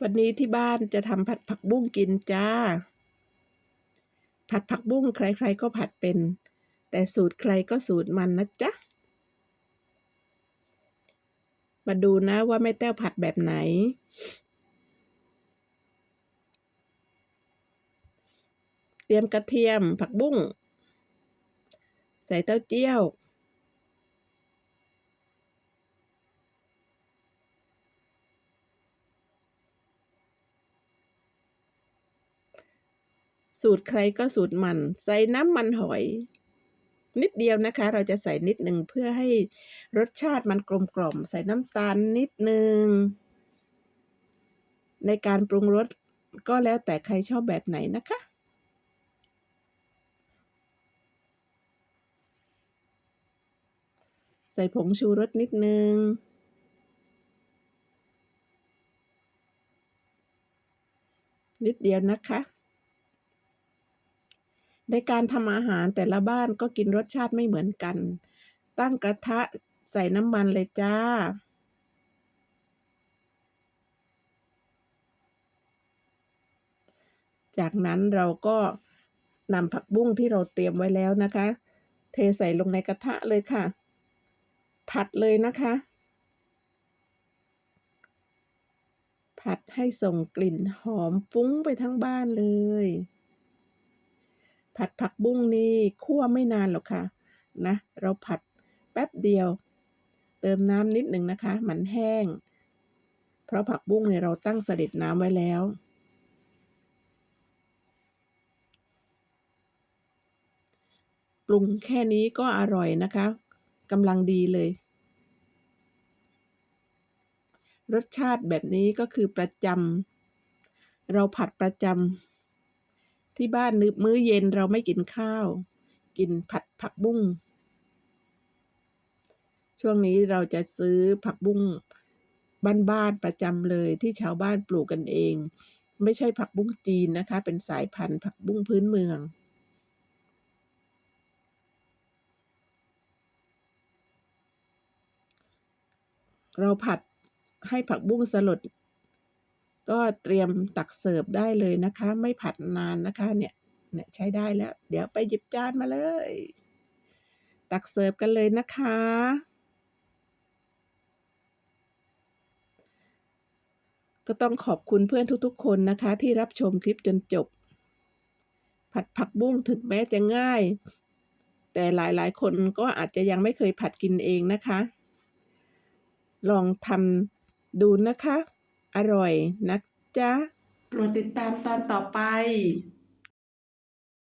วันนี้ที่บ้านจะทำผัดผักบุ้งกินจ้า ผัดผักบุ้งใครๆก็ผัดเป็น แต่สูตรใครก็สูตรมันนะจ๊ะ มาดูนะว่าแม่แต้วผัดแบบไหน เตรียมกระเทียมผักบุ้ง ใส่เต้าเจี้ยว สูตรใครก็สูตรมัน ใส่น้ำมันหอย นิดเดียวนะคะ เราจะใส่นิดหนึ่งเพื่อให้รสชาติมันกลมกล่อม ใส่น้ำตาลนิดหนึ่งในการปรุงรสก็แล้วแต่ใครชอบแบบไหนนะคะใส่ผงชูรสนิดนึง นิดเดียวนะคะ ในการทำอาหารแต่ละบ้านก็กินรสชาติไม่เหมือนกัน ตั้งกระทะใส่น้ำมันเลยจ้า จากนั้นเราก็นำผักบุ้งที่เราเตรียมไว้แล้วนะคะ เทใส่ลงในกระทะเลยค่ะ ผัดเลยนะคะ ผัดให้ส่งกลิ่นหอมฟุ้งไปทั้งบ้านเลย ผัดผักบุ้งนี่คั่วไม่นานหรอกค่ะนะ เราผัดแป๊บเดียว เติมน้ำนิดหนึ่งนะคะ มันแห้ง เพราะผักบุ้งเนี่ยเราตั้งเสด็จน้ำไว้แล้ว ปรุงแค่นี้ก็อร่อยนะคะกำลังดีเลย รสชาติแบบนี้ก็คือประจำเราผัดประจำ ที่บ้านนึมื้อเย็นเราไม่กินข้าว กินผัดผักบุ้ง ช่วงนี้เราจะซื้อผักบุ้งบ้านๆประจำเลยที่ชาวบ้านปลูกกันเอง ไม่ใช่ผักบุ้งจีนนะคะ เป็นสายพันธุ์ผักบุ้งพื้นเมือง เราผัดให้ผักบุ้งสลด ก็เตรียมตักเสิร์ฟได้เลยนะคะ ไม่ผัดนานนะคะเนี่ยเนี่ยใช้ได้แล้ว เดี๋ยวไปหยิบจานมาเลย ตักเสิร์ฟกันเลยนะคะ ก็ต้องขอบคุณเพื่อนทุกๆ คนนะคะ ที่รับชมคลิปจนจบ ผัดผักบุ้งถึงแม้จะง่าย แต่หลายๆ คนก็อาจจะยังไม่เคยผัดกินเองนะคะ ลองทำดูนะคะ อร่อยนะจ๊ะ โปรดติดตามตอนต่อไป